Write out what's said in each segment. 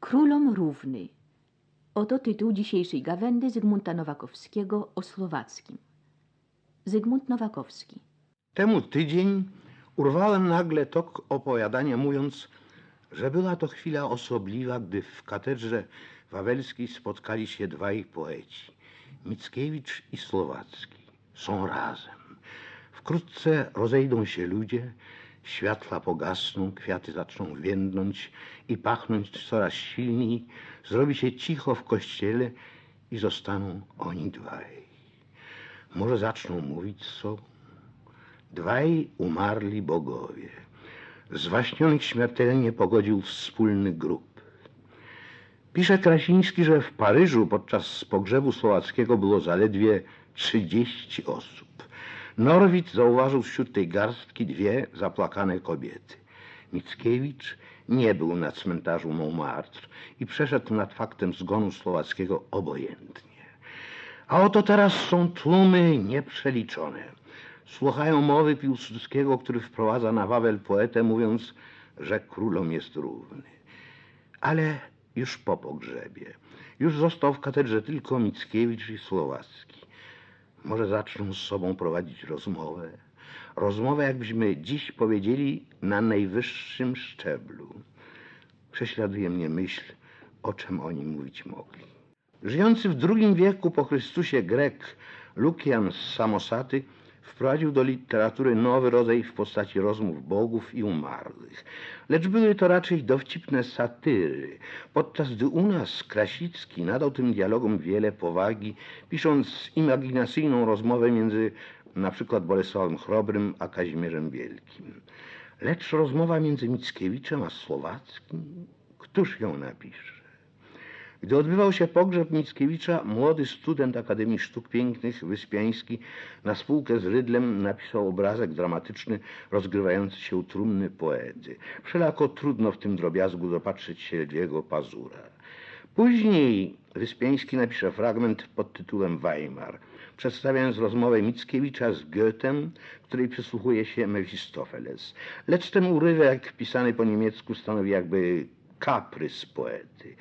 Królom równy. Oto tytuł dzisiejszej gawędy Zygmunta Nowakowskiego o Słowackim. Zygmunt Nowakowski. Temu tydzień urwałem nagle tok opowiadania, mówiąc, że była to chwila osobliwa, gdy w katedrze wawelskiej spotkali się dwaj poeci, Mickiewicz i Słowacki. Są razem. Wkrótce rozejdą się ludzie, światła pogasną, kwiaty zaczną więdnąć i pachnąć coraz silniej, zrobi się cicho w kościele i zostaną oni dwaj. Może zaczną mówić z sobą. Dwaj umarli bogowie. Zwaśnionych śmiertelnie pogodził wspólny grób. Pisze Krasiński, że w Paryżu podczas pogrzebu słowackiego było zaledwie 30 osób. Norwid zauważył wśród tej garstki dwie zaplakane kobiety. Mickiewicz nie był na cmentarzu Montmartre i przeszedł nad faktem zgonu słowackiego obojętnie. A oto teraz są tłumy nieprzeliczone. Słuchają mowy Piłsudskiego, który wprowadza na Wawel poetę, mówiąc, że królom jest równy. Ale już po pogrzebie. Już został w katedrze tylko Mickiewicz i Słowacki. Może zaczną z sobą prowadzić rozmowę. Rozmowę, jakbyśmy dziś powiedzieli, na najwyższym szczeblu. Prześladuje mnie myśl, o czym oni mówić mogli. Żyjący w II wieku po Chrystusie Grek Lukian z Samosaty wprowadził do literatury nowy rodzaj w postaci rozmów bogów i umarłych. Lecz były to raczej dowcipne satyry, podczas gdy u nas Krasicki nadał tym dialogom wiele powagi, pisząc imaginacyjną rozmowę między na przykład Bolesławem Chrobrym a Kazimierzem Wielkim. Lecz rozmowa między Mickiewiczem a Słowackim, któż ją napisze? Gdy odbywał się pogrzeb Mickiewicza, młody student Akademii Sztuk Pięknych Wyspiański na spółkę z Rydlem napisał obrazek dramatyczny rozgrywający się u trumny poety. Wszelako trudno w tym drobiazgu dopatrzyć się jego pazura. Później Wyspiański napisze fragment pod tytułem Weimar, przedstawiając rozmowę Mickiewicza z Goethem, której przysłuchuje się Mefistofeles. Lecz ten urywek pisany po niemiecku stanowi jakby kaprys poety.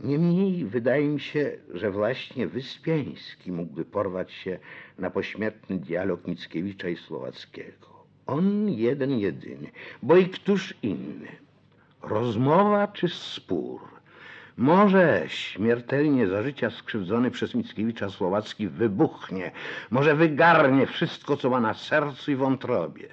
Niemniej wydaje mi się, że właśnie Wyspiański mógłby porwać się na pośmiertny dialog Mickiewicza i Słowackiego. On jeden jedyny, bo i któż inny. Rozmowa czy spór? Może śmiertelnie za życia skrzywdzony przez Mickiewicza Słowacki wybuchnie, może wygarnie wszystko, co ma na sercu i wątrobie.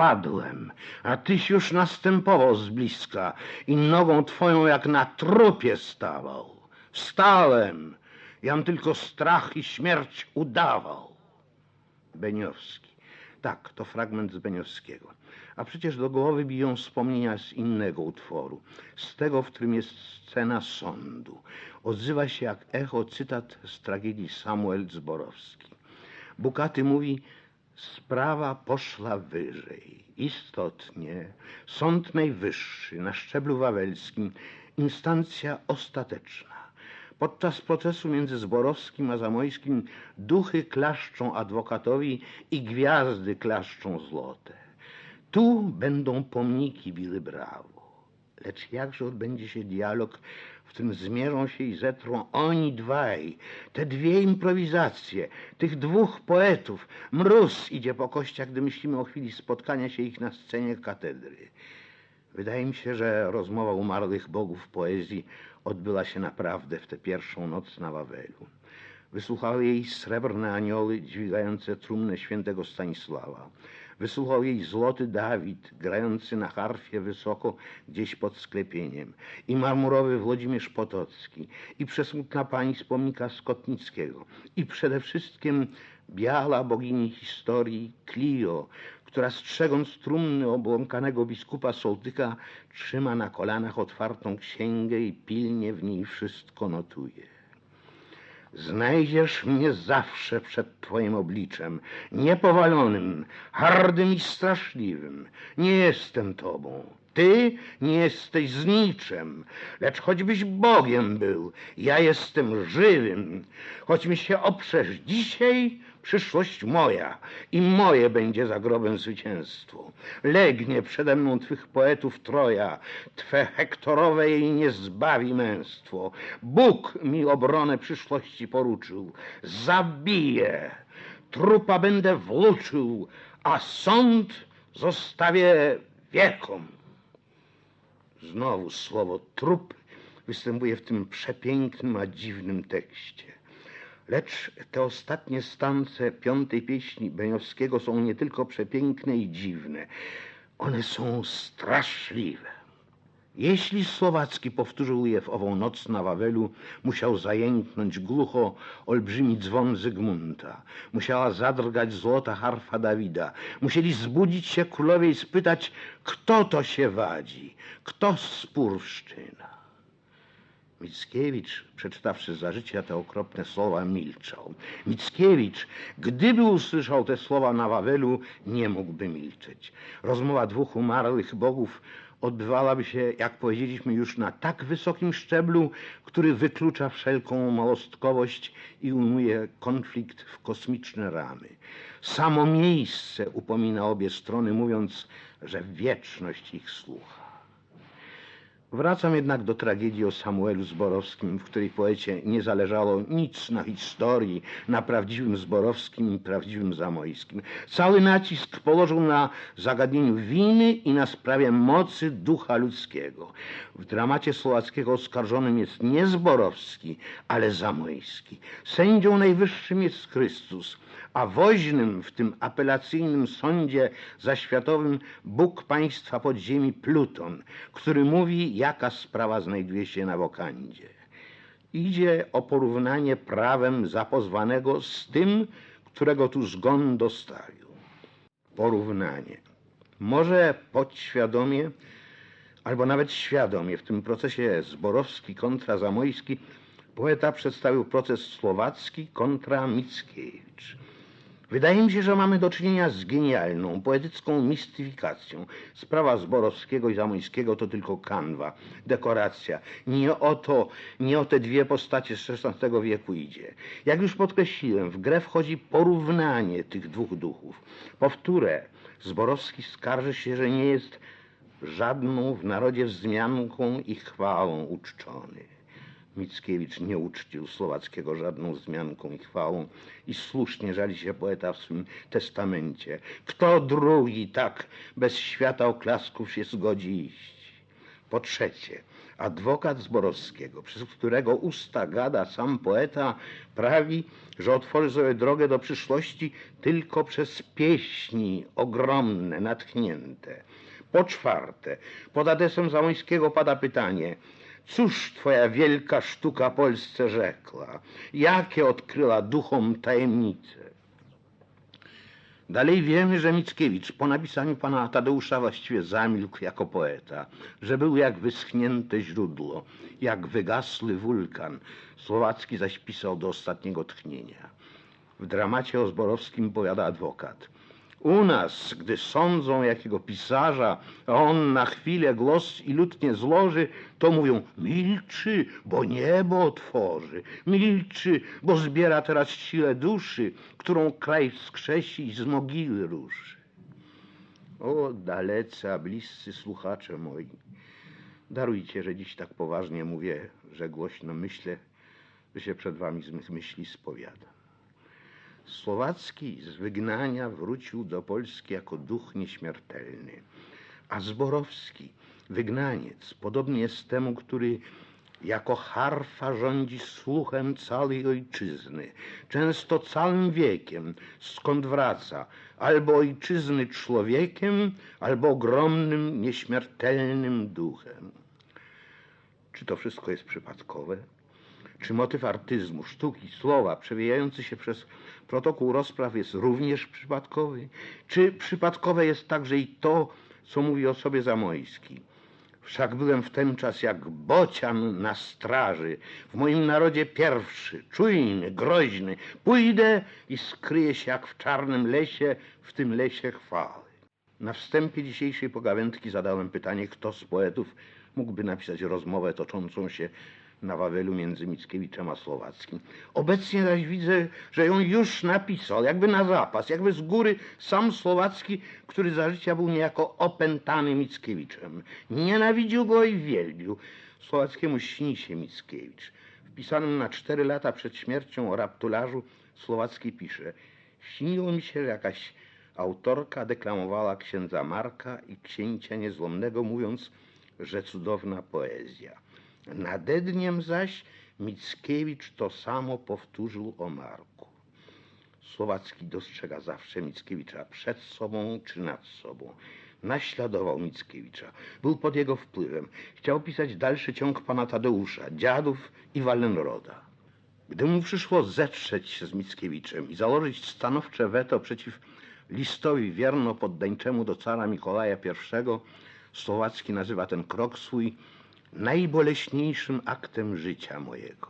Padłem, a tyś już następował z bliska i nogą twoją jak na trupie stawał. Wstałem, jam tylko strach i śmierć udawał. Beniowski. Tak, to fragment z Beniowskiego. A przecież do głowy biją wspomnienia z innego utworu, z tego, w którym jest scena sądu. Odzywa się jak echo cytat z tragedii Samuel Zborowski. Bukaty mówi, sprawa poszła wyżej. Istotnie, sąd najwyższy na szczeblu wawelskim, instancja ostateczna. Podczas procesu między Zborowskim a Zamojskim duchy klaszczą adwokatowi i gwiazdy klaszczą złote. Tu będą pomniki biły brawo. Lecz jakże odbędzie się dialog, w którym zmierzą się i zetrą oni dwaj, te dwie improwizacje, tych dwóch poetów. Mróz idzie po kościach, gdy myślimy o chwili spotkania się ich na scenie katedry. Wydaje mi się, że rozmowa umarłych bogów poezji odbyła się naprawdę w tę pierwszą noc na Wawelu. Wysłuchały jej srebrne anioły dźwigające trumnę świętego Stanisława. Wysłuchał jej złoty Dawid, grający na harfie wysoko gdzieś pod sklepieniem, i marmurowy Włodzimierz Potocki, i przesmutna pani z pomnika Skotnickiego, i przede wszystkim biała bogini historii Clio, która strzegąc trumny obłąkanego biskupa Sołtyka trzyma na kolanach otwartą księgę i pilnie w niej wszystko notuje. Znajdziesz mnie zawsze przed Twoim obliczem, niepowalonym, hardym i straszliwym. Nie jestem Tobą, ty nie jesteś z niczym, lecz choćbyś Bogiem był, ja jestem żywym. Choć mi się oprzesz dzisiaj, przyszłość moja i moje będzie za grobem zwycięstwo. Legnie przede mną twych poetów troja, twe hektorowe jej nie zbawi męstwo. Bóg mi obronę przyszłości poruczył. Zabiję, trupa będę włóczył, a sąd zostawię wiekom. Znowu słowo trup występuje w tym przepięknym, a dziwnym tekście. Lecz te ostatnie stance piątej pieśni Beniowskiego są nie tylko przepiękne i dziwne, one są straszliwe. Jeśli Słowacki powtórzył je w ową noc na Wawelu, musiał zajęknąć głucho olbrzymi dzwon Zygmunta. Musiała zadrgać złota harfa Dawida. Musieli zbudzić się królowie i spytać, kto to się wadzi, kto spórszczyna. Mickiewicz, przeczytawszy za życia te okropne słowa, milczał. Mickiewicz, gdyby usłyszał te słowa na Wawelu, nie mógłby milczeć. Rozmowa dwóch umarłych bogów odbywałaby się, jak powiedzieliśmy już, na tak wysokim szczeblu, który wyklucza wszelką małostkowość i ujmuje konflikt w kosmiczne ramy. Samo miejsce upomina obie strony, mówiąc, że wieczność ich słucha. Wracam jednak do tragedii o Samuelu Zborowskim, w której poecie nie zależało nic na historii, na prawdziwym Zborowskim i prawdziwym Zamojskim. Cały nacisk położył na zagadnieniu winy i na sprawie mocy ducha ludzkiego. W dramacie słowackiego oskarżonym jest nie Zborowski, ale Zamojski. Sędzią najwyższym jest Chrystus a woźnym w tym apelacyjnym sądzie zaświatowym Bóg państwa podziemi Pluton, który mówi, jaka sprawa znajduje się na wokandzie. Idzie o porównanie prawem zapozwanego z tym, którego tu zgon dostawił. Porównanie. Może podświadomie, albo nawet świadomie w tym procesie Zborowski kontra Zamojski poeta przedstawił proces słowacki kontra Mickiewicz. Wydaje mi się, że mamy do czynienia z genialną, poetycką mistyfikacją. Sprawa Zborowskiego i Zamojskiego to tylko kanwa, dekoracja. Nie o to, nie o te dwie postacie z XVI wieku idzie. Jak już podkreśliłem, w grę wchodzi porównanie tych dwóch duchów. Powtórę, Zborowski skarży się, że nie jest żadną w narodzie wzmianką i chwałą uczczony. Mickiewicz nie uczcił Słowackiego żadną wzmianką i chwałą i słusznie żali się poeta w swym testamencie. Kto drugi tak bez świata oklasków się zgodzi iść? Po trzecie, adwokat Zborowskiego, przez którego usta gada sam poeta, prawi, że otworzy sobie drogę do przyszłości tylko przez pieśni ogromne, natchnięte. Po czwarte, pod adresem Zamońskiego pada pytanie – Cóż twoja wielka sztuka Polsce rzekła? Jakie odkryła duchom tajemnice? Dalej wiemy, że Mickiewicz po napisaniu pana Tadeusza właściwie zamilkł jako poeta, że był jak wyschnięte źródło, jak wygasły wulkan. Słowacki zaś pisał do ostatniego tchnienia. W dramacie o Zborowskim powiada adwokat – u nas, gdy sądzą jakiego pisarza, a on na chwilę głos i lutnie złoży, to mówią milczy, bo niebo otworzy, milczy, bo zbiera teraz siłę duszy, którą kraj wskrzesi i z mogiły ruszy. O, dalece, a bliscy słuchacze moi, darujcie, że dziś tak poważnie mówię, że głośno myślę, by się przed wami z mych myśli spowiadam. Słowacki z wygnania wrócił do Polski jako duch nieśmiertelny, a Zborowski, wygnaniec, podobnie jest temu, który jako harfa rządzi słuchem całej ojczyzny, często całym wiekiem, skąd wraca, albo ojczyzny człowiekiem, albo ogromnym, nieśmiertelnym duchem. Czy to wszystko jest przypadkowe? Czy motyw artyzmu, sztuki, słowa przewijający się przez protokół rozpraw jest również przypadkowy? Czy przypadkowe jest także i to, co mówi o sobie Zamojski? Wszak byłem w ten czas jak bocian na straży, w moim narodzie pierwszy, czujny, groźny. Pójdę i skryję się jak w czarnym lesie, w tym lesie chwały. Na wstępie dzisiejszej pogawędki zadałem pytanie, kto z poetów mógłby napisać rozmowę toczącą się na Wawelu między Mickiewiczem a Słowackim. Obecnie zaś widzę, że ją już napisał, jakby na zapas, jakby z góry sam Słowacki, który za życia był niejako opętany Mickiewiczem. Nienawidził go i wielbił. Słowackiemu śni się Mickiewicz. W pisanym na cztery lata przed śmiercią o raptularzu Słowacki pisze Śniło mi się, że jakaś autorka deklamowała księdza Marka i księcia niezłomnego, mówiąc, że cudowna poezja. Nade dniem zaś Mickiewicz to samo powtórzył o Marku. Słowacki dostrzega zawsze Mickiewicza przed sobą czy nad sobą. Naśladował Mickiewicza. Był pod jego wpływem. Chciał pisać dalszy ciąg pana Tadeusza, dziadów i Wallenroda. Gdy mu przyszło zetrzeć się z Mickiewiczem i założyć stanowcze weto przeciw listowi wierno poddańczemu do cara Mikołaja I, Słowacki nazywa ten krok swój najboleśniejszym aktem życia mojego.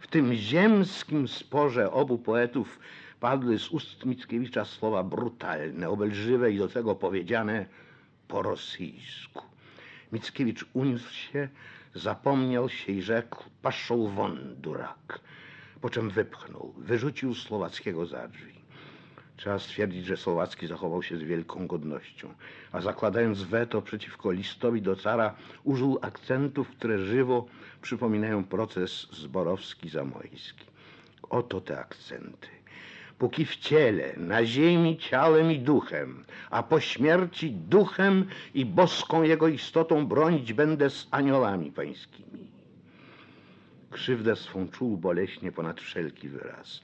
W tym ziemskim sporze obu poetów padły z ust Mickiewicza słowa brutalne, obelżywe i do tego powiedziane po rosyjsku. Mickiewicz uniósł się, zapomniał się i rzekł, paszą won, durak. Po czym wypchnął, wyrzucił Słowackiego za drzwi. Trzeba stwierdzić, że Słowacki zachował się z wielką godnością, a zakładając weto przeciwko listowi do cara, użył akcentów, które żywo przypominają proces zborowski-zamojski. Oto te akcenty. Póki w ciele, na ziemi ciałem i duchem, a po śmierci duchem i boską jego istotą bronić będę z aniołami pańskimi. Krzywdę swą czuł boleśnie ponad wszelki wyraz.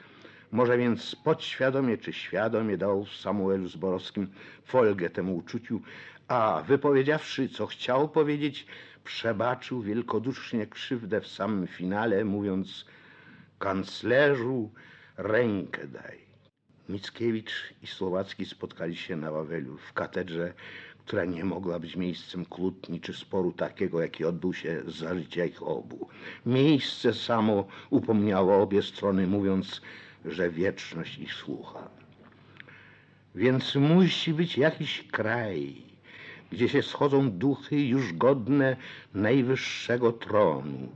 Może więc podświadomie czy świadomie dał Samuelu Zborowskim folgę temu uczuciu, a wypowiedziawszy, co chciał powiedzieć, przebaczył wielkodusznie krzywdę w samym finale, mówiąc kanclerzu, rękę daj. Mickiewicz i Słowacki spotkali się na Wawelu w katedrze, która nie mogła być miejscem kłótni czy sporu takiego, jaki odbył się za życia ich obu. Miejsce samo upomniało obie strony, mówiąc, że wieczność ich słucha. Więc musi być jakiś kraj, gdzie się schodzą duchy już godne najwyższego tronu,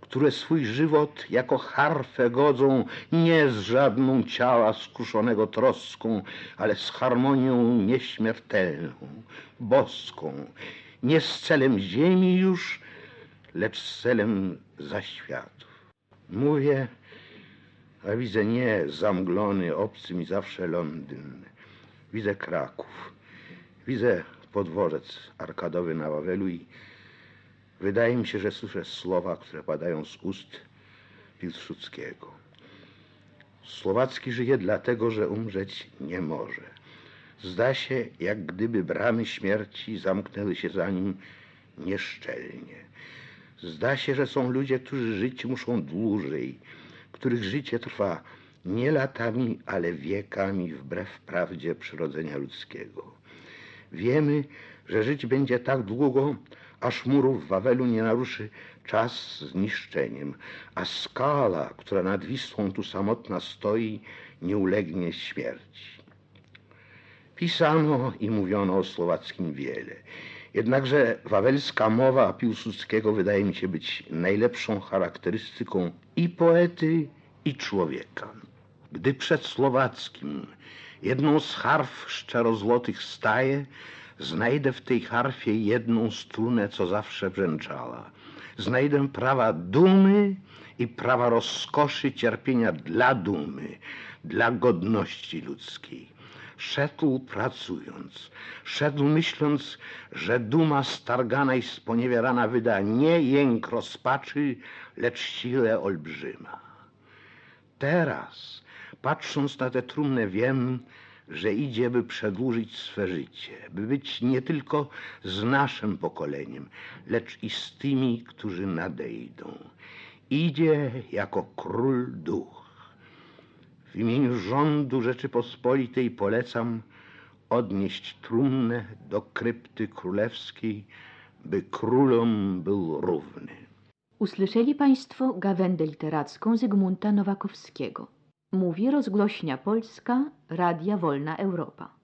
które swój żywot jako harfę godzą nie z żadną ciała skruszonego troską, ale z harmonią nieśmiertelną, boską, nie z celem ziemi już, lecz z celem zaświatów. Mówię, a widzę nie zamglony, obcy mi zawsze Londyn. Widzę Kraków. Widzę podworzec arkadowy na Wawelu i wydaje mi się, że słyszę słowa, które padają z ust Pilsudskiego. Słowacki żyje dlatego, że umrzeć nie może. Zda się, jak gdyby bramy śmierci zamknęły się za nim nieszczelnie. Zda się, że są ludzie, którzy żyć muszą dłużej, których życie trwa nie latami, ale wiekami wbrew prawdzie przyrodzenia ludzkiego. Wiemy, że żyć będzie tak długo, aż murów Wawelu nie naruszy czas zniszczeniem, a skala, która nad Wisłą tu samotna stoi, nie ulegnie śmierci. Pisano i mówiono o Słowackim wiele. Jednakże wawelska mowa Piłsudskiego wydaje mi się być najlepszą charakterystyką i poety, i człowieka. Gdy przed Słowackim jedną z harf szczerozłotych staje, znajdę w tej harfie jedną strunę, co zawsze brzęczała. Znajdę prawa dumy i prawa rozkoszy cierpienia dla dumy, dla godności ludzkiej. Szedł pracując, szedł myśląc, że duma stargana i sponiewierana wyda nie jęk rozpaczy, lecz siłę olbrzyma. Teraz, patrząc na tę trumnę, wiem, że idzie, by przedłużyć swe życie, by być nie tylko z naszym pokoleniem, lecz i z tymi, którzy nadejdą. Idzie jako król duch. W imieniu rządu Rzeczypospolitej polecam odnieść trumnę do krypty królewskiej, by królom był równy. Usłyszeli Państwo gawędę literacką Zygmunta Nowakowskiego. Mówi rozgłośnia Polska, Radia Wolna Europa.